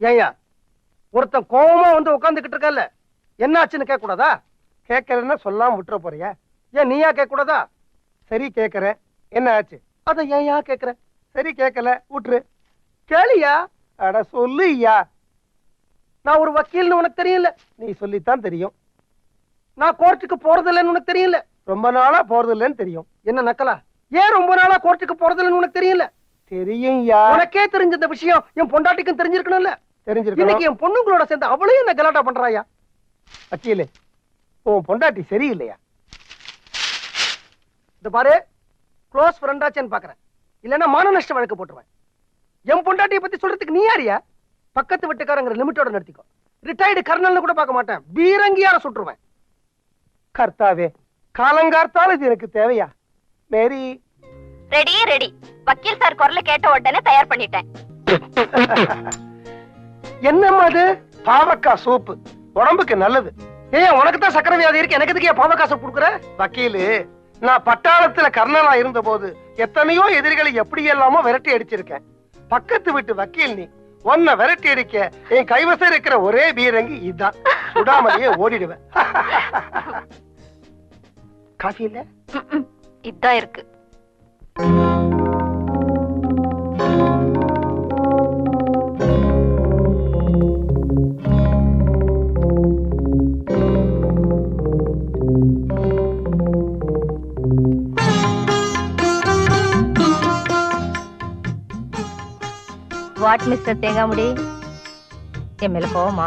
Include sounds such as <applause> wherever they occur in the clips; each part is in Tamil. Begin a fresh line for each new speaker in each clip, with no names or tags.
ஏய்யா ஒருத்தன் கோவமா வந்து உட்காந்துக்கிட்டு இருக்கல்ல என்னாச்சுன்னு கேட்க கூடாதா
கேட்கறேன்னா சொல்லாம விட்டுற போறியா?
ஏன் நீயா கேட்க கூடாதா
சரி கேட்கறேன். என்ன ஆச்சு?
அத ஏன்யா கேக்குற
சரி கேட்கல விட்டுரு.
கேளியா?
அட சொல்லு ஐயா
நான் ஒரு வக்கீல்னு உனக்கு தெரியல
நீ சொல்லித்தான் தெரியும்.
நான் கோர்ட்டுக்கு போறது இல்லைன்னு உனக்கு தெரியல
ரொம்ப நாளா போறது இல்லைன்னு தெரியும்.
என்ன நக்கலா? ஏன் ரொம்ப நாளா கோர்ட்டுக்கு போறது இல்லைன்னு உனக்கு தெரியல
தெரியும்
உனக்கே தெரிஞ்ச இந்த விஷயம் என் பொண்டாட்டிக்கும் தெரிஞ்சிருக்கணும்ல.
தெரிஞ்சிருக்கணும்.
இன்னைக்கு என் பொண்ணுங்களோட சேர்ந்து அவளையும் என்ன கலாட்டா பண்றாயா?
வக்கீலு உன் பொண்டாட்டி சரியில்லையா?
இந்த பாரு க்ளோஸ் ஃப்ரெண்டாச்சேன்னு பாக்குறேன். இல்லைன்னா மான நஷ்ட வழக்கு போட்டுருவேன். என் பொண்டாட்டியை பத்தி சொல்றதுக்கு நீ யாரியா பக்கத்து வீட்டுக்காரங்கிற லிமிட்டோட நடத்திக்கோ ரிட்டையர்டு கர்னல்னு கூட பார்க்க மாட்டேன். பீரங்கியார சுட்டுருவேன்.
கர்த்தாவே காலங்கார்த்தால இது எனக்கு தேவையா? மேரி.
ரெடி ரெடி வக்கீல் சார் குரல கேட்ட உடனே தயார் பண்ணிட்டேன். <laughs>
என்னம்மா அது?
பாவக்காய் சூப்பு. உடம்புக்கு நல்லது.
ஏன் உனக்கு தான் சக்கரை வியாதி இருக்கு. எனக்கு எதுக்கு சூப் கொடுக்குற?
வக்கீலு நான் பட்டாளத்துல கர்ணனா இருந்த போது எத்தனையோ எதிரிகளை எப்படி எல்லாமோ விரட்டி அடிச்சிருக்கேன். பக்கத்து வீட்டு வக்கீல் நீ உன்னை விரட்டி அடிக்க என் கைவசம் இருக்கிற ஒரே பீரங்கி இதுதான் சுடாமலேயே ஓடிடுவேன். காஃபி இல்ல?
ம்ம். இதான் இருக்கு. What mister தேங்காமுடி? என் மேல போமா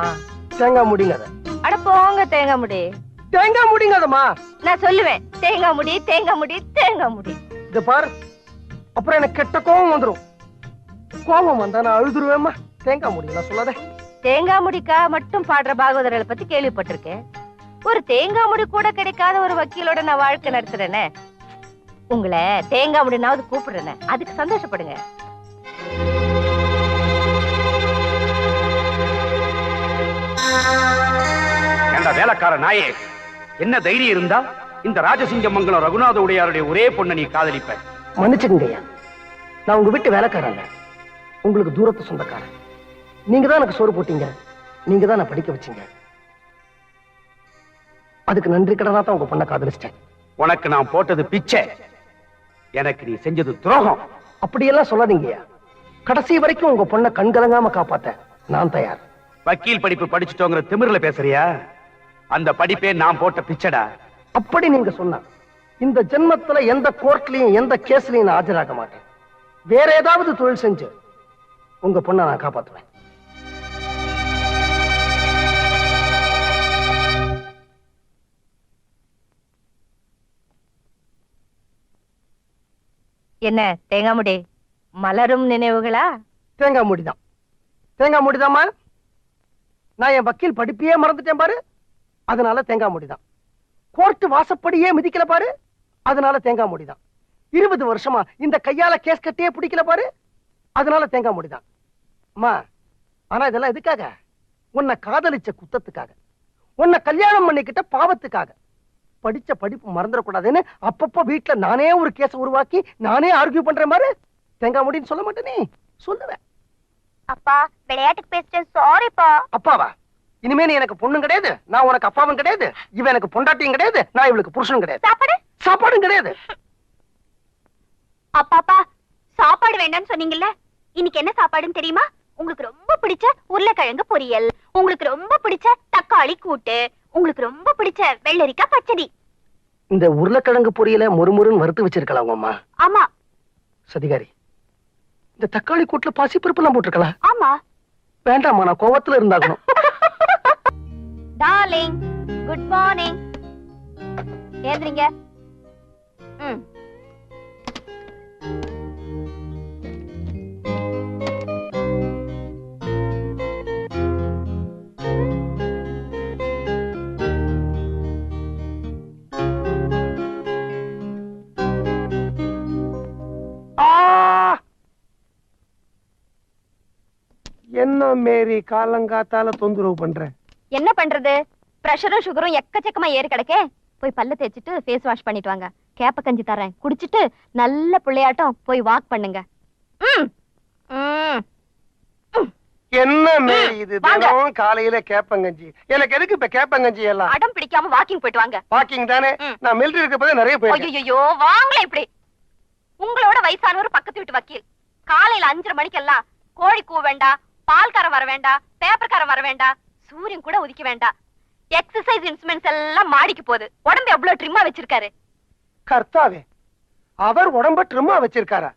தேங்காய் முடிங்காத
அட போங்க தேங்காமுடி.
தேங்காய் முடிங்காதம்மா
நான் சொல்லுவேன். தேங்காய் முடி தேங்காய் முடி தேங்காய் முடி
இது பார். அப்புறம் எனக்கு கெட்ட கோபம் வந்துரும். கோபம் வந்தா நான் அழுதுருவேம்மா. தேங்காய் முடி நான் சொல்லாத.
தேங்காய் முடிக்கா மட்டும் பாடுற பாகவதர்களை பத்தி கேள்விப்பட்டிருக்கேன். ஒரு தேங்காய் முடி கூட கிடைக்காத ஒரு வக்கீலோட நான் வாழ்க்கை நடத்துறேனே. உங்களை தேங்காய் முடினாவது கூப்பிடுறேனே. அதுக்கு சந்தோஷப்படுங்க.
ஏண்டா வேலைக்கார நாயே என்ன தைரியம் இருந்தா இந்த ராஜசிங்கமங்கலம் ரகுநாத உடையாருடைய ஒரே பொண்ணை நீ காதலிப்ப?
மன்னிச்சுக்கங்க ஐயா நான் உங்க வீட்டு வேலைக்காரங்க உங்களுக்கு தூரத்து சொந்தக்காரன். நீங்க தான் எனக்கு சோறு போட்டீங்க. நீங்க தான் நான் படிக்க வச்சீங்க. அதுக்கு நன்றி கடனா தான் உங்க பொண்ணை காதலிச்சிட்டேன்.
உனக்கு நான் போட்டது பிச்சை. எனக்கு நீ செஞ்சது துரோகம்.
அப்படியெல்லாம் சொல்லாதீங்கய்யா. கடைசி வரைக்கும் உங்க பொண்ணை கண்கலங்காம காப்பாத்த நான் தயார்.
வக்கீல் படிப்பு படிச்சுட்டோங்கிற திமிர்ல பேசுறியா? அந்த படிப்பே நான் போட்ட பிச்சைடா.
அப்படி நீங்க சொன்னா இந்த ஜென்மத்துல எந்த கோர்ட்லயும் எந்த கேஸ்லயும் நான் ஆஜராக மாட்டேன். வேற ஏதாவது தொழில் செஞ்சு உங்க பொண்ணை நான் காப்பாத்துவேன்.
என்ன தேங்காய் முடி? மலரும் நினைவுகளா?
தேங்காய் மூடிதான். தேங்காய் மூடிதாம்மா? நான் என் வக்கீல் படிப்பையே மறந்துட்டேன் பாரு. அதனால தேங்காய் மூடிதான் கோர்ட் வாசப்படியே மிதிக்கல பாரு. அதனால தேங்காய் மூடிதான் இருபது வருஷமா இந்த கையால கேஸ் கட்டியே பிடிக்கல பாரு. அதனால தேங்காய் மூடிதான் அம்மா ஆனா இதெல்லாம் எதுக்காக? உன்னை காதலிச்ச குத்தத்துக்காக. உன்னை கல்யாணம் பண்ணிக்கிட்ட பாவத்துக்காக. படிச்ச படிப்பு மறந்துடக்கூடாதுன்னு அப்பப்போ வீட்டுல நானே ஒரு கேஸை உருவாக்கி நானே ஆர்கியூ பண்றேன் மாதிரி தேங்காய் மூடின்னு சொல்ல மாட்டேனே. சொல்லுவேன்.
அப்பா விளையாட்டுக்கு பேசிட்டேன். சாரிப்பா
அப்பாவா? இனிமே நீ எனக்கு பொண்ணும் கிடையாது. நான் உனக்கு அப்பாவும் கிடையாது. இவன் எனக்கு பொண்டாட்டியும் கிடையாது. நான் இவளுக்கு புருஷனும் கிடையாது.
சாப்பாடு?
சாப்பாடும் கிடையாது.
அப்பாப்பா சாப்பாடு வேண்டாம்னு சொன்னீங்கல்ல? இன்னைக்கு என்ன சாப்பாடுன்னு தெரியுமா? உங்களுக்கு ரொம்ப பிடிச்ச உருளைக்கிழங்கு பொரியல். உங்களுக்கு ரொம்ப பிடிச்ச தக்காளி கூட்டு. உங்களுக்கு ரொம்ப பிடிச்ச வெள்ளரிக்காய் பச்சடி.
இந்த உருளைக்கிழங்கு பொரியல முறுமுறுன்னு வறுத்து வச்சிருக்கலாம் அம்மா?
ஆமா.
சதிகாரி இந்த தக்காளி கூட்டுல பாசிப்பருப்பு எல்லாம் போட்டிருக்கலாம்
ஆமா.
வேண்டாம்மா நான் கோவத்துல இருந்தாகணும்.
டார்லிங் குட் மார்னிங் ஏந்திரிங்க ம்.
மேரி காலங்காத்தால தொந்தரவு பண்ற.
என்ன பண்றது? பிரஷரும் சுகரும் எக்கச்சக்கமா ஏறி கிடக்கே. போய் பல்ல தேய்ச்சிட்டு ஃபேஸ் வாஷ் பண்ணிட்டு வாங்க. கேப்ப கஞ்சி தரேன். குடிச்சிட்டு நல்ல பிள்ளையாட்டம் போய் வாக் பண்ணுங்க. ம். ம்.
என்ன மேரி இது?
வாங்க.
தினம் காலையில கேப்பங்கஞ்சி. எனக்கு எதுக்கு இப்ப கேப்பங்கஞ்சி எல்லாம்?
அடம் பிடிக்காம வாக்கிங் போயிட்டு வாங்க.
வாக்கிங் தானே?
ம்.
நான் மிலிட்டரி இருக்கப்பதான் நிறைய போயிருக்கேன்.
ஐயோ வாங்களே இப்படி. உங்களோட வயசானவர் பக்கத்து வீட்டு வக்கீல். காலையில அஞ்சரை மணிக்கெல்லாம் கோழி கூ வேண்டாம் பால்காரன் வர வேண்டாம் பேப்பர்காரன் வர வேண்டாம் சூரியன் கூட உதிக்க வேண்டாம் எக்ஸசைஸ் இன்ஸ்ட்ருமெண்ட்ஸ் எல்லாம் மாடிக்கு போகுது. உடம்பு எவ்வளவு ட்ரிம்மா வச்சிருக்காரு?
கர்த்தாவே அவர் உடம்ப ட்ரிம்மா வச்சிருக்காரா?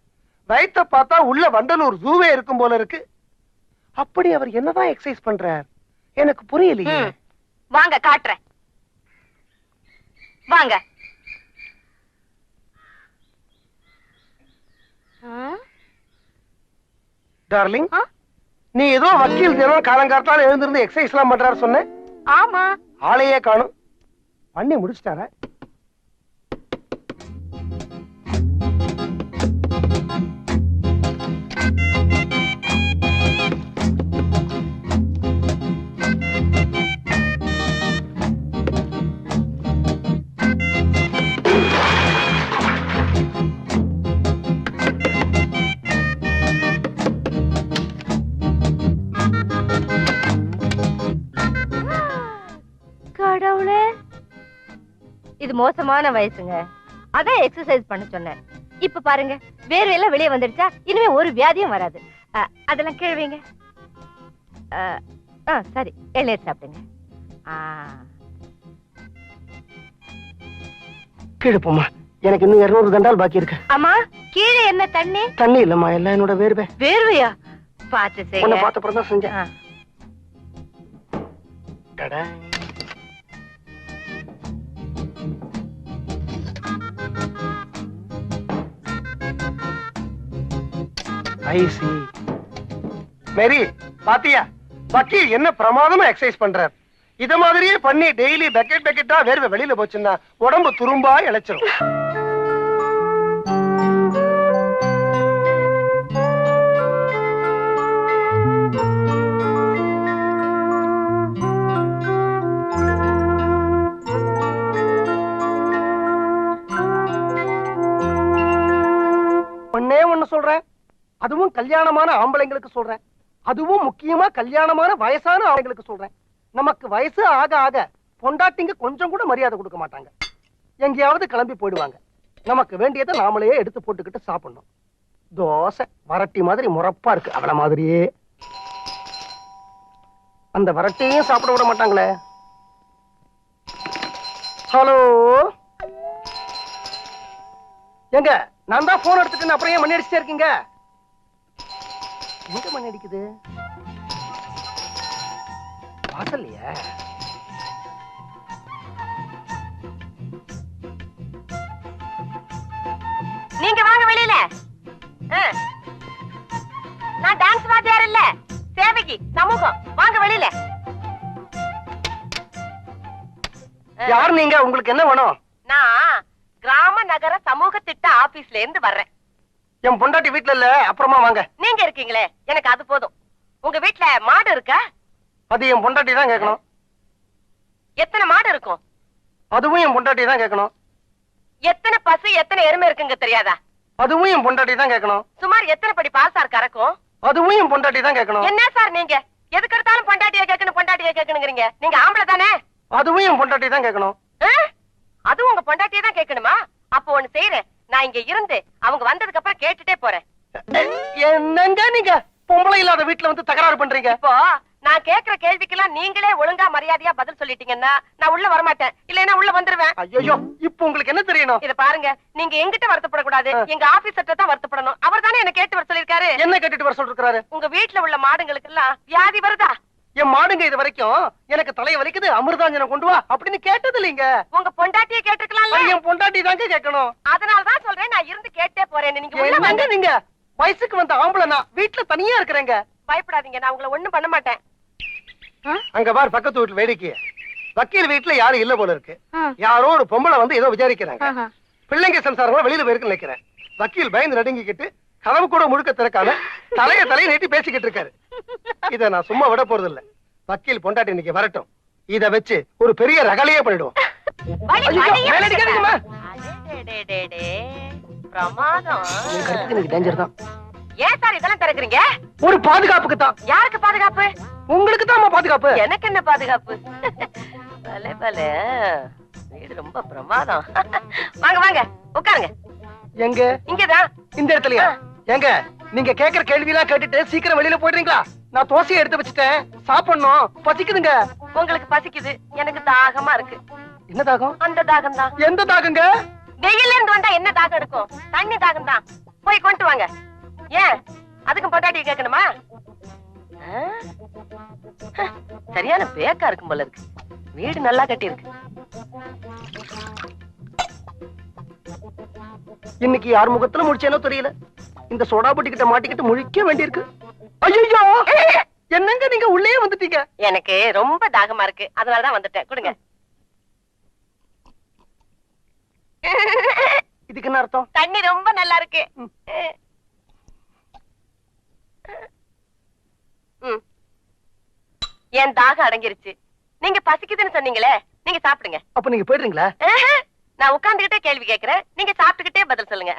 வயித்த பார்த்தா உள்ள வண்டலூர் ஜூவே இருக்கும் போல இருக்கு. அப்படி அவர் என்னதான் எக்ஸசைஸ் பண்றார்? எனக்கு புரியலையே.
வாங்க காட்டுறேன். வாங்க.
டார்லிங்
ஆ?
நீ ஏதோ வக்கீல் தினம் காலங்காத்தால எழுந்திருந்து எக்ஸசைஸ் எல்லாம் பண்றாரு சொன்ன?
ஆமா.
ஆளையே காணும். பண்ணி முடிச்சிட்டாரா.
இது மோசமான வயசுங்க. அதான் எக்ஸசைஸ் பண்ண சொன்னேன். இப்ப பாருங்க வேர்வையெல்லாம் வெளியே வந்துடுச்சா? இனிமே ஒரு வியாதியும் வராது. அதெல்லாம் கேள்விங்க ஆ சரி எள்நீர் சாப்பிடுங்க.
கீழே போமா எனக்கு இன்னும் இருநூறு தண்டால் பாக்கி இருக்கு.
அம்மா கீழே என்ன தண்ணி?
தண்ணி இல்லம்மா எல்லாம் என்னோட வேர்வை.
வேர்வையா? பார்த்து செய்யுங்க.
பார்த்த அப்புறம் தான் செஞ்சேன்
ஆ.
மேரி பாத்தியா? வக்கீல் என்ன பிரமாதமா எக்ஸசைஸ் பண்றார். இத மாதிரியே பண்ணி டெய்லி பக்கெட் பக்கெட்டா வேர்வை வெளியில போச்சுன்னா உடம்பு துரும்பா இழைச்சிரும். அதுவும் கல்யாணமான ஆம்பளைங்களுக்கு சொல்றேன். அதுவும் முக்கியமா கல்யாணமான வயசான ஆம்பளைங்களுக்கு சொல்றேன். நமக்கு வயசு ஆக ஆக பொண்டாட்டிங்க கொஞ்சம் கூட மரியாதை கொடுக்க மாட்டாங்க. எங்கேயாவது கிளம்பி போயிடுவாங்க. நமக்கு வேண்டியதை நாமளே எடுத்து போட்டுக்கிட்டு சாப்பிடணும். தோசை வரட்டி மாதிரி முறப்பா இருக்கு. அவளை மாதிரியே. அந்த வரட்டியும் சாப்பிட விட மாட்டாங்களே. ஹலோ? எங்க? நான் தான் போன் எடுத்துட்டு அப்புறம் ஏன் மணி அடிச்சுட்டே இருக்கீங்க? எங்க மணி அடிக்குது? வாசல்லையா?
நீங்க வாங்க வெளியில. நான் டான்ஸ் வாத்தியார் இல்ல. சேவகி சமூகம். வாங்க வெளியில.
யார் நீங்க? உங்களுக்கு என்ன வேணும்?
நான் கிராம நகர சமூக திட்ட ஆபீஸ்ல இருந்து வர்றேன்.
என் பொண்டாட்டி வீட்ல இல்ல அப்புறமா வாங்க.
நீங்க இருக்கீங்களே எனக்கு அது போதும். உங்க வீட்ல மாடு இருக்கா?
அது என் பொண்டாட்டி தான் கேட்கணும்.
எத்தனை மாடு இருக்கும்?
அதுவும் என் பொண்டாட்டி தான் கேட்கணும்.
எத்தனை பசு எத்தனை எருமை இருக்குங்க தெரியாதா?
அதுவும் என் பொண்டாட்டி தான் கேட்கணும்.
சுமார் எத்தனை படி பாசார் கறக்கும்?
அதுவும் என் பொண்டாட்டி தான் கேட்கணும்.
என்ன சார் நீங்க? எதுக்கு எடுத்தாலும் பொண்டாட்டிய கேட்கணும் பொண்டாட்டிய கேட்கணுங்கிறீங்க. நீங்க ஆம்பளை தானே?
அதுவும் என் பொண்டாட்டி தான் கேட்கணும்?
அதுவும் உங்க பொண்டாட்டிய தான் கேட்கணுமா? அப்போ ஒண்ணு செய்யறேன். நான் இங்க இருந்து அவங்க வந்ததுக்கு அப்புறம் கேட்டுட்டே போறேன்.
என்னங்க நீங்க? பொம்பளை இல்லாத வீட்டுல வந்து தகராறு பண்றீங்க.
இப்போ நான் கேக்குற கேள்விக்கெல்லாம் நீங்களே ஒழுங்கா மரியாதையா பதில் சொல்லிட்டீங்கன்னா நான் உள்ள வரமாட்டேன். இல்லைன்னா உள்ள வந்துருவேன்.
ஐயோ இப்ப உங்களுக்கு என்ன தெரியணும்?
இத பாருங்க நீங்க எங்கிட்ட வருத்தப்படக்கூடாது. எங்க ஆபீசர்ட்ட தான் வருத்தப்படணும். அவர் தானே என்ன கேட்டு வர சொல்லிருக்காரு
என்ன கேட்டுட்டு வர சொல்லிருக்காரு
உங்க வீட்ல உள்ள மாடுங்களுக்கு எல்லாம் வியாதி வருதா?
என் மாடுங்க இது வரைக்கும் எனக்கு தலை வலிக்குது அமிர்தாஞ்சனம் கொண்டு வா அப்படின்னு கேட்டது இல்லைங்க
உங்க பொண்டாட்டிய கேட்டிருக்கலாம்ல?
என் பொண்டாட்டி தாங்க கேட்கணும்.
அதனாலதான் சொல்றேன் நான் இருந்து கேட்டே போறேன் நீங்க உள்ள வாங்க.
நீங்க? வயசுக்கு வந்த ஆம்பளை நான் வீட்டுல தனியா இருக்கிறேங்க.
பயப்படாதீங்க நான் உங்களை ஒண்ணும் பண்ண மாட்டேன்.
அங்க பார் பக்கத்து வீட்டுல வேடிக்கை வக்கீல் வீட்டுல யாரும் இல்ல போல இருக்கு. யாரோ ஒரு பொம்பளை வந்து ஏதோ விசாரிக்கிறாங்க. பிள்ளைங்க சம்சாரமா வெளியில போயிருக்குன்னு நினைக்கிறேன். வக்கீல் பயந்து நடுங்கிக்கிட்டு கதவு கூட முழுக்க திறக்காம தலைய தலைய நீட்டி பேசிக்கிட்டு இருக்காரு. இத நான் சும்மா விட போறது இல்ல வக்கீல் பொண்டாட்டி இன்னைக்கு வரட்டும். இத வச்சு ஒரு பெரிய ரகலையே பண்ணிடுவோம்.
ஏன் சார் இதெல்லாம் திறக்குறீங்க?
ஒரு பாதுகாப்புக்கு தான்.
யாருக்கு பாதுகாப்பு?
உங்களுக்கு தான் பாதுகாப்பு.
எனக்கு என்ன பாதுகாப்பு? பலே பலே. வீடு ரொம்ப பிரமாதம். வாங்க வாங்க. உட்காருங்க.
எங்க?
இங்கதான்.
இந்த இடத்துலயா? எங்க? நீங்க கேக்குற கேள்வி எல்லாம் கேட்டுட்டு சீக்கிரம் வெளியில போயிடுறீங்களா? நான் தோசையை எடுத்து வச்சுட்டேன். சாப்பிடணும். பசிக்குதுங்க.
உங்களுக்கு பசிக்குது. எனக்கு தாகமா இருக்கு.
என்ன தாகம்?
அந்த தாகம் தான்
எந்த தாகங்க?
வெயில்ல இருந்து வந்தா என்ன தாகம் இருக்கும் தண்ணி தாகம் தான் போய் கொண்டு வாங்க. ஏன்? அதுக்கும் பொட்டாட்டி கேட்கணுமா? சரியான பேக்கா இருக்கும் போல இருக்கு. வீடு நல்லா கட்டி இருக்கு
இன்னைக்கு யார் முகத்துல முடிச்சேனோ தெரியல. இந்த சோடா புட்டி கிட்ட மாட்டிக்கிட்டு முழிக்க வேண்டியிருக்கு. ஐயோ என்னங்க நீங்க உள்ளே வந்துட்டீங்க?
எனக்கு ரொம்ப தாகமா இருக்கு. அதனாலதான் வந்துட்டேன். கொடுங்க.
இதுக்கு என்ன அர்த்தம்?
தண்ணி ரொம்ப நல்லா இருக்கு. என் தாகம் அடங்கிருச்சு. நீங்க பசிக்குதுன்னு சொன்னீங்களே நீங்க சாப்பிடுங்க.
அப்ப நீங்க போயிடுறீங்களா?
நான் உட்கார்ந்துகிட்டே கேள்வி கேக்குறேன் நீங்க சாப்பிட்டுக்கிட்டே பதில் சொல்லுங்க.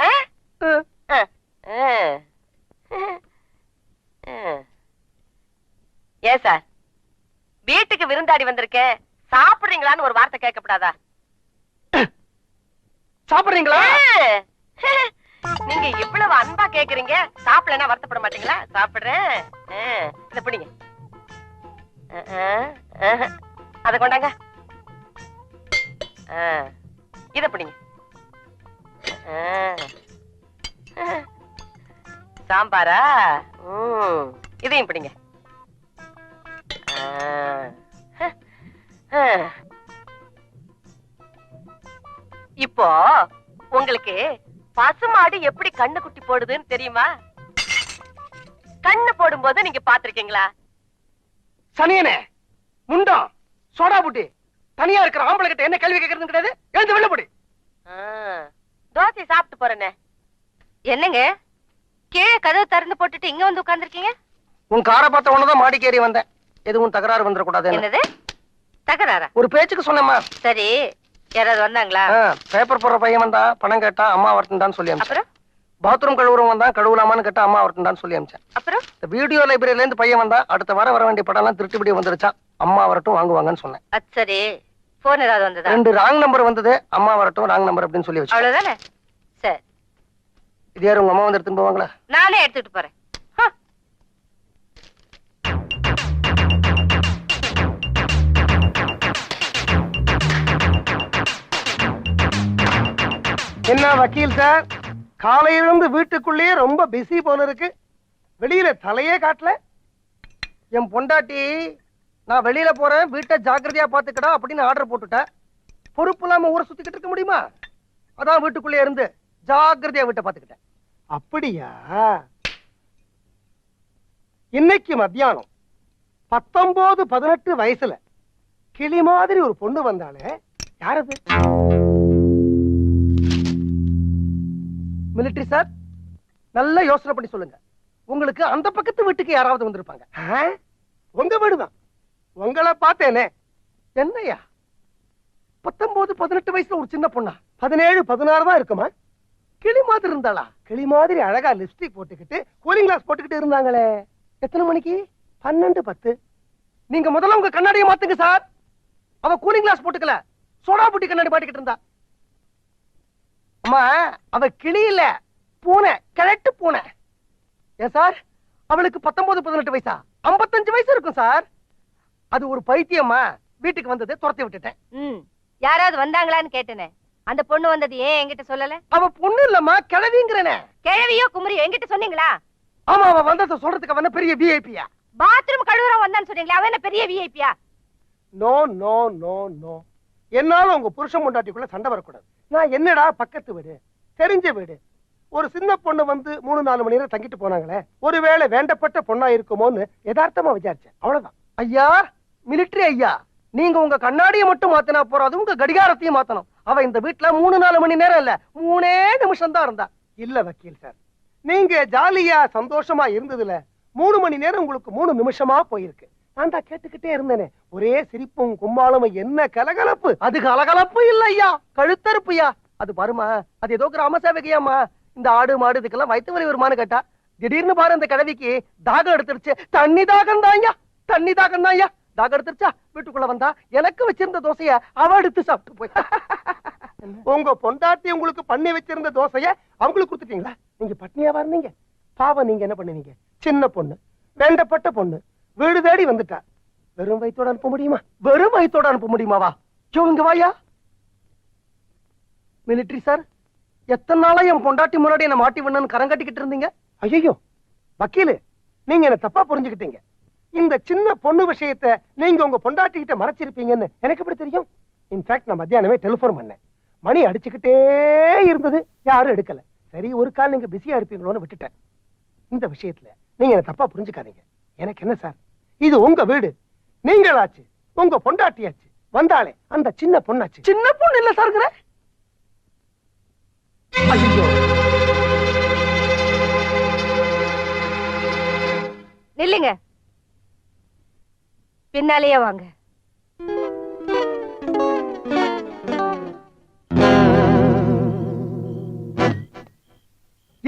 ஏன் சார்? வீட்டுக்கு விருந்தாடி வந்திருக்கேன். சாப்பிடுறீங்களான்னு ஒரு வார்த்தை கேட்கப்படாதா?
சாப்பிடுறீங்களா.
நீங்க இவ்வளவு அன்பா கேக்குறீங்க. சாப்பிடலன்னா வருத்தப்பட மாட்டீங்களா? சாப்பிடுறேன். இத பிடிங்க. அத கொண்டாங்க. இத பிடிங்க. சாம்பாரா? இதையும் பிடிங்க. இப்போ உங்களுக்கு பசுமாடு எப்படி கண்ணு குட்டி போடுதுன்னு தெரியுமா? கண்ணு போடும்போது நீங்க பாத்திருக்கீங்களா
சனியனே முண்டம் சோடா புட்டி. தனியா இருக்கிற ஆம்பளை கிட்ட என்ன கேள்வி கேட்கறது கிடையாது? எழுந்து வெளில போடி.
தோசை சாப்பிட்டு போறேனே. என்னங்க? கீழே கதவு திறந்து போட்டுட்டு இங்க வந்து உட்கார்ந்திருக்கீங்க?
உன் காரை பார்த்த உடனே மாடிக்கு ஏறி வந்தேன். எதுவும் தகராறு வந்துடக்கூடாது
என்னது? தகராறா?
ஒரு பேச்சுக்கு சொன்னேம்மா
சரி யாராவது வந்தாங்களா?
பேப்பர் போடுற பையன் வந்தா பணம் கேட்டா அம்மா வரட்டும்டான்னு சொல்லி
அப்புறம்?
பாத்ரூம் கழுவுறவன் வந்தா கழுவலாமான்னு கேட்டா அம்மா வரட்டும்டான்னு சொல்லி அமிச்சேன்.
அப்புறம்?
இந்த வீடியோ லைப்ரரியில இருந்து பையன் வந்தா அடுத்த வாரம் வர வேண்டிய படம் எல்லாம் திருட்டு வீடியோ வந்துருச்சா அம்மா வரட்டும் வாங்குவாங்கன்னு சொன்னேன்.
அது சரி. போன் ஏதாவது வந்ததா?
ரெண்டு ராங் நம்பர் வந்தது அம்மா வரட்டும் ராங் நம்பர் அப்படின்னு சொல்லி வச்சு
அவ்வளவுதானே?
இது யாரும் உங்க அம்மா வந்து எடுத்துட்டு போவாங்களா?
நானே எடுத்துட்டு போறேன்.
என்ன வக்கீல் சார்? காலையில இருந்து வீட்டுக்குள்ளேயே ரொம்ப பிஸி போல இருக்கு. வெளியில தலையே காட்டல.
என் பொண்டாட்டி நான் வெளியில போறேன் வீட்டை ஜாக்கிரதையா பாத்துக்கடா அப்படின்னு ஆர்டர் போட்டுட்டேன் பொறுப்பு இல்லாம ஊரை சுத்திக்கிட்டு இருக்க முடியுமா? அதான் வீட்டுக்குள்ளே இருந்து. ஜாக்கிரதையா வீட்டை பாத்துக்கிட்டேன்
அப்படியா? இன்னைக்கு மத்தியானம் பத்தொன்பது பதினெட்டு வயசுல கிளி மாதிரி ஒரு பொண்ணு வந்தாலே யாரது?
மிலிட்டரி சார் நல்லா யோசனை பண்ணி சொல்லுங்க. உங்களுக்கு அந்த பக்கத்து வீட்டுக்கு யாராவது வந்திருப்பாங்க.
உங்க வீடுதான் உங்களை பார்த்தேனே.
என்னையா? பத்தொன்பது பதினெட்டு வயசுல ஒரு சின்ன பொண்ணா?
பதினேழு பதினாறு தான் இருக்குமா?
கிளி மாதிரி இருந்தாளா?
கிளி மாதிரி அழகா லிப்ஸ்டிக் போட்டுக்கிட்டு கூலிங் கிளாஸ் போட்டுக்கிட்டு இருந்தாங்களே.
எத்தனை மணிக்கு?
பன்னெண்டு பத்து.
நீங்க முதல்ல உங்க கண்ணாடியை மாத்துங்க சார் அவ கூலிங் கிளாஸ் போட்டுக்கல. சோடா புட்டி கண்ணாடி மாட்டிக்கிட்டு இருந்தா. அம்மா அவ கிளி இல்ல. பூனை கிழட்டு பூனை. ஏன் சார் அவளுக்கு பத்தொன்பது பதினெட்டு வயசா? ஐம்பத்தஞ்சு வயசு இருக்கும் சார் அது ஒரு பைத்தியம்மா. வீட்டுக்கு வந்தது துரத்தி விட்டுட்டேன்.
யாராவது வந்தாங்களான்னு கேட்டேனே. அந்த பொண்ணு வந்தது ஏன் என்கிட்ட சொல்லல?
அவ பொண்ணு இல்லம்மா கிழவிங்கிறனே.
கிழவியோ குமரியோ என்கிட்ட சொன்னீங்களா?
ஆமா அவ வந்ததை சொல்றதுக்கு அவன பெரிய விஐபியா
பாத்ரூம் கழுவுறவன் வந்தான்னு சொன்னீங்களா அவன் என்ன பெரிய விஐபியா
நோ நோ நோ நோ என்னால உங்க புருஷன் முண்டாட்டிக்குள்ள சண்டை வரக்கூடாது. நான் என்னடா பக்கத்து வீடு தெரிஞ்ச வீடு. ஒரு சின்ன பொண்ணு வந்து மூணு நாலு மணி நேரம் தங்கிட்டு போனாங்களே ஒருவேளை வேண்டப்பட்ட பொண்ணா இருக்குமோன்னு யதார்த்தமா விசாரிச்சேன். அவ்வளவுதான்.
ஐயா மிலிட்டரி ஐயா நீங்க உங்க கண்ணாடியை மட்டும் மாத்தினா போறாது உங்க கடிகாரத்தையும் மாத்தணும். அவ இந்த வீட்டுல மூணு நாலு மணி நேரம் இல்ல மூணே நிமிஷம் தான் இருந்தா.
இல்ல வக்கீல் சார் நீங்க ஜாலியா சந்தோஷமா இருந்ததுல மூணு மணி நேரம் உங்களுக்கு மூணு நிமிஷமா போயிருக்கு. நான் தான் கேட்டுக்கிட்டே இருந்தேனே ஒரே சிரிப்பும் கும்மாலும் என்ன கலகலப்பு?
அது கலகலப்பு இல்ல ஐயா கழுத்தறுப்புயா? அது பாருமா அது ஏதோ கிராம சேவகையாமா இந்த ஆடு மாடு இதுக்கெல்லாம் வயிற்று வலி வருமானு கேட்டா திடீர்னு பாரு அந்த கிழவிக்கு தாகம் எடுத்துருச்சு. தண்ணி தாகம் தான் ஐயா தண்ணி தாகம் ஐயா. தாகம் எடுத்துருச்சா வீட்டுக்குள்ள வந்தா எனக்கு வச்சிருந்த தோசைய அவ எடுத்து சாப்பிட்டு போய்
உங்க பொண்டாட்டி உங்களுக்கு பண்ணி வச்சிருந்த தோசைய அவங்களுக்கு கொடுத்துட்டீங்களா? நீங்க பட்னியாவா இருந்தீங்க? பாவம் நீங்க என்ன பண்ணுவீங்க? சின்ன பொண்ணு வேண்டப்பட்ட பொண்ணு வீடு தேடி வந்துட்டா. வெறும் வயித்தோட அனுப்ப முடியுமா?
வெறும் வயித்தோட அனுப்ப முடியுமாவா? யோ இங்க வாயா. மிலிட்டரி சார் எத்தனை நாளா என் பொண்டாட்டி முன்னாடி என்ன மாட்டி விடணும்னு கரம் கட்டிக்கிட்டு இருந்தீங்க?
ஐயோ வக்கீலு நீங்க என்ன தப்பா புரிஞ்சுக்கிட்டீங்க. இந்த சின்ன பொண்ணு விஷயத்த நீங்க உங்க பொண்டாட்டி கிட்ட மறைச்சிருப்பீங்கன்னு எனக்கு எப்படி தெரியும்? இன்ஃபேக்ட் நான் மத்தியானமே டெலிபோன் பண்ணேன். மணி அடிச்சுக்கிட்டே இருந்தது. யாரும் எடுக்கல. சரி ஒரு கால் நீங்க பிஸியா இருப்பீங்களோன்னு விட்டுட்டேன். இந்த விஷயத்துல நீங்க என்ன தப்பா புரிஞ்சுக்காதீங்க. எனக்கு என்ன சார்? இது உங்க வீடு. நீங்களாச்சு. உங்க பொண்டாட்டியாச்சு. வந்தாலே அந்த சின்ன பொண்ணாச்சு.
சின்ன பொண்ணு இல்ல சாருங்கிற ஐயோ.
நில்லுங்க. பின்னாலேயே வாங்க.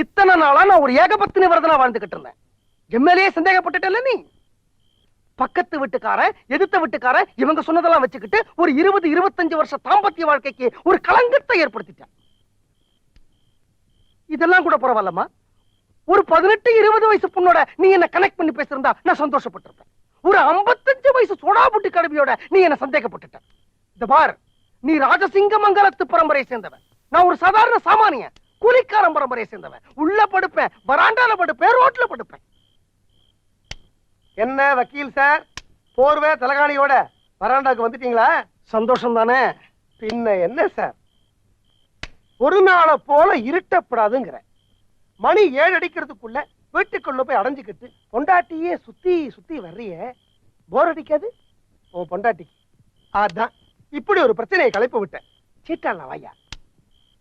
இத்தனை நாளா நான் ஒரு ஏகபத்தினி விரதனா வாழ்ந்துகிட்டு இருந்தேன். எம்எல்ஏ சந்தேகப்பட்டுட்டல நீ? பக்கத்து வீட்டுக்காரன் எதிர்த்த வீட்டுக்காரன் இவங்க சொன்னதெல்லாம் வச்சுக்கிட்டு ஒரு இருபது இருபத்தஞ்சு வருஷ தாம்பத்திய வாழ்க்கைக்கு ஒரு கலங்கத்தை ஏற்படுத்திட்டேன். இதெல்லாம் கூட பரவாயில்லம்மா. ஒரு பதினெட்டு இருபது வயசு பொண்ணோட நீ என்ன கனெக்ட் பண்ணி பேசியிருந்தா நான் சந்தோஷப்பட்டிருப்பேன். ஒரு 55 வயசு சோடாபுட்டி கடுமையோட நீ என்ன சந்தேகப்பட்டுட்ட. இந்த பார் நீ ராஜசிங்க மங்கலத்து பரம்பரையை சேர்ந்தவன். நான் ஒரு சாதாரண சாமானியன் கூலிக்காரன் பரம்பரையை சேர்ந்தவன். உள்ள படுப்பேன் வராண்டால படுப்பேன் ரோட்ல படுப்பேன்.
என்ன வக்கீல் சார்? போர்வை தலகாணியோட வராண்டாக்கு வந்துட்டீங்களா?
சந்தோஷம் தானே
பின்ன என்ன சார்? ஒரு நாளை போல இருட்டப்படாதுங்கிற. மணி ஏழு அடிக்கிறதுக்குள்ள வீட்டுக்குள்ள போய் அடைஞ்சுக்கிட்டு பொண்டாட்டியே சுத்தி சுத்தி வர்றிய போர் அடிக்காது? ஓ பொண்டாட்டிக்கு. அதான். இப்படி ஒரு பிரச்சனையை கலைப்பு விட்டேன். சீட்டாடலாம் வாயா.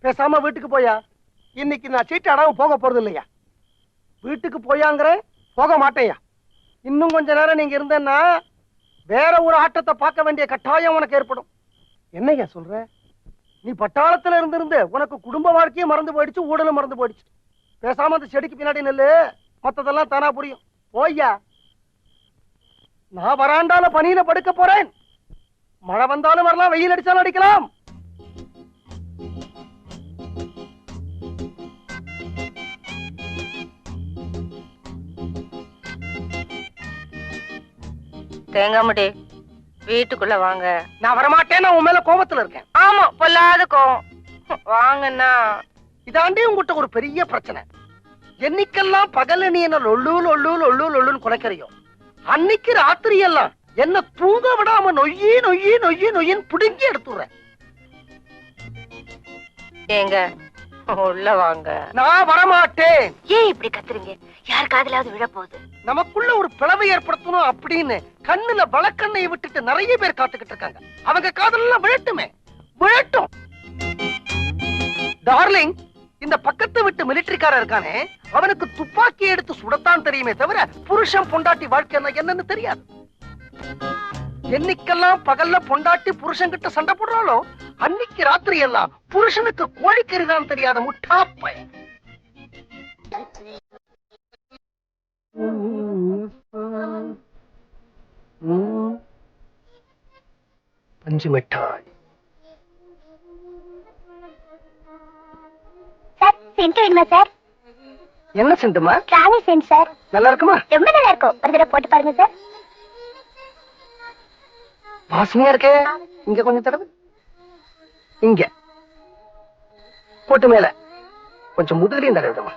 பேசாம வீட்டுக்கு போயா?
இன்னைக்கு நான் சீட்டாடாம போக போறது இல்லையா?
வீட்டுக்கு போயாங்கிற
போக மாட்டேயா?
இன்னும் கொஞ்ச நேரம் நீங்க இருந்தேன்னா வேற ஒரு ஆட்டத்தை பார்க்க வேண்டிய கட்டாயம் உனக்கு ஏற்படும்.
என்னய்யா சொல்ற?
நீ பட்டாளத்துல இருந்திருந்து உனக்கு குடும்ப வாழ்க்கையும் மறந்து போயிடுச்சு ஊடலும் மறந்து போயிடுச்சு. பேசாம அந்த செடிக்கு பின்னாடி நெல்லு. மத்ததெல்லாம் தானா புரியும். போய்யா. நான் வராண்டால பனியில படுக்க போறேன். மழை வந்தாலும் வரலாம் வெயில் அடிச்சாலும் அடிக்கலாம்.
தேங்காமடி வீட்டுக்குள்ள வாங்க.
நான் வரமாட்டேன் நான் உன் மேல கோபத்துல இருக்கேன்.
ஆமா பொல்லாத கோவம். வாங்கண்ணா.
இதாண்டி உங்ககிட்ட ஒரு பெரிய பிரச்சனை. என்னைக்கெல்லாம் பகல்ல நீ என்ன லொல்லு லொல்லு லொல்லு லொல்லுன்னு குலைக்கிறியோ? அன்னைக்கு ராத்திரி எல்லாம் என்ன தூங்க விடாம நொய்யி நொய்யி நொய்யி நொய்யின்னு புடுங்கி எடுத்துடுறேன்.
ஏங்க உள்ள வாங்க.
நான் வரமாட்டேன்.
ஏன் இப்படி கத்துறீங்க? யார் காதலாவது விழ போகுது
நமக்குள்ள ஒரு பிளவை ஏற்படுத்தணும் அப்படின்னு கண்ணுல வழக்கண்ணையை விட்டுட்டு நிறைய பேர் காத்துக்கிட்டு இருக்காங்க. அவங்க காதலெல்லாம் விழட்டுமே. விழட்டும். டார்லிங் இந்த பக்கத்து விட்டு மிலிட்டரிக்காரன் இருக்கானே அவனுக்கு துப்பாக்கி எடுத்து சுடத்தான் தெரியுமே தவிர புருஷன் பொண்டாட்டி வாழ்க்கை என்ன என்னன்னு தெரியாது. என்னைக்கெல்லாம் பகல்ல பொண்டாட்டி புருஷன் கிட்ட சண்டை போடுறாளோ அன்னைக்கு ராத்திரி எல்லாம் புருஷனுக்கு கோழிக்கறி தான் தெரியாத முட்டா பஞ்சு மிட்டாய்.
சென்ட் வேணுமா சார்?
என்ன செண்டுமா
டிராவல் சென்ட் சார்.
நல்லா இருக்குமா
ரொம்ப நல்லா இருக்கும் ஒரு தடவை போட்டு பாருங்க சார்.
வாசனையா இருக்கே. இங்க கொஞ்சம் தடவை. இங்க. போட்டு மேல. கொஞ்சம் முதலையும் தடவிடுமா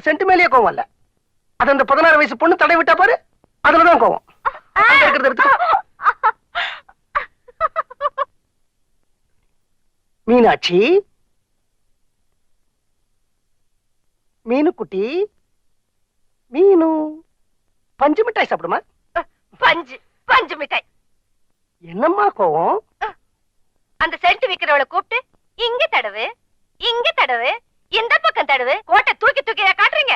அந்த சென்ட் மேலேயே கோவம் இல்ல அது அந்த பதினாறு வயசு பொண்ணு தடை விட்டா பாரு அதுலதான் கோவம். மீனாட்சி. மீனு குட்டி மீனு. பஞ்சு மிட்டாய் சாப்பிடுமா?
பஞ்சு பஞ்சு மிட்டாய்.
என்னம்மா கோவம்?
அந்த சென்ட் விக்கிறவளை கூப்பிட்டு இங்க தடவு இங்க தடவு. இந்த பக்கம் தடவு கோட்டை தூக்கி தூக்கி காட்டுறீங்க.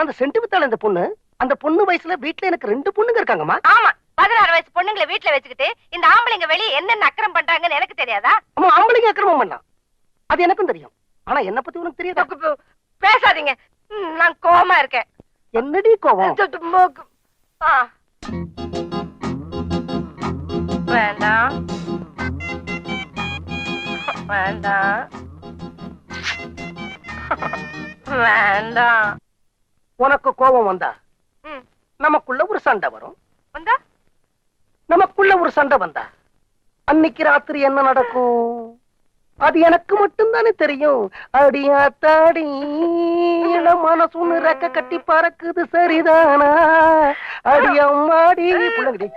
அந்த சென்ட் வித்தாள் இந்த பொண்ணு அந்த பொண்ணு வயசுல வீட்டுல எனக்கு ரெண்டு பொண்ணுங்க இருக்காங்கம்மா.
ஆமா
பதினாறு வயசு பொண்ணுங்களை வீட்டுல வச்சுக்கிட்டு இந்த ஆம்பளைங்க வெளியே என்னென்ன அக்கிரம் பண்றாங்கன்னு எனக்கு தெரியாதா?
அம்மா ஆம்பளைங்க அக்கிரமம் பண்ணலாம் அது எனக்கும் தெரியும். ஆனா என்ன பத்தி உனக்கு தெரியாதா?
பேசாதீங்க. நான் கோவமா இருக்கேன்.
என்னடி கோவம்.
வேண்டாம். வேண்டாம். வேண்டாம்
உனக்கு கோபம் வந்தா. நமக்குள்ள ஒரு சண்டை வரும்.
வந்தா?
நமக்குள்ள ஒரு சண்டை வந்தா? அன்னைக்கு ராத்திரி என்ன நடக்கும்? அது எனக்கு மட்டும்தானே தெரியும். அடியாத்தாடி மனசுன்னு ரெக்க கட்டி பறக்குது சரிதானா? அடியம்மாடி புள்ளங்கடி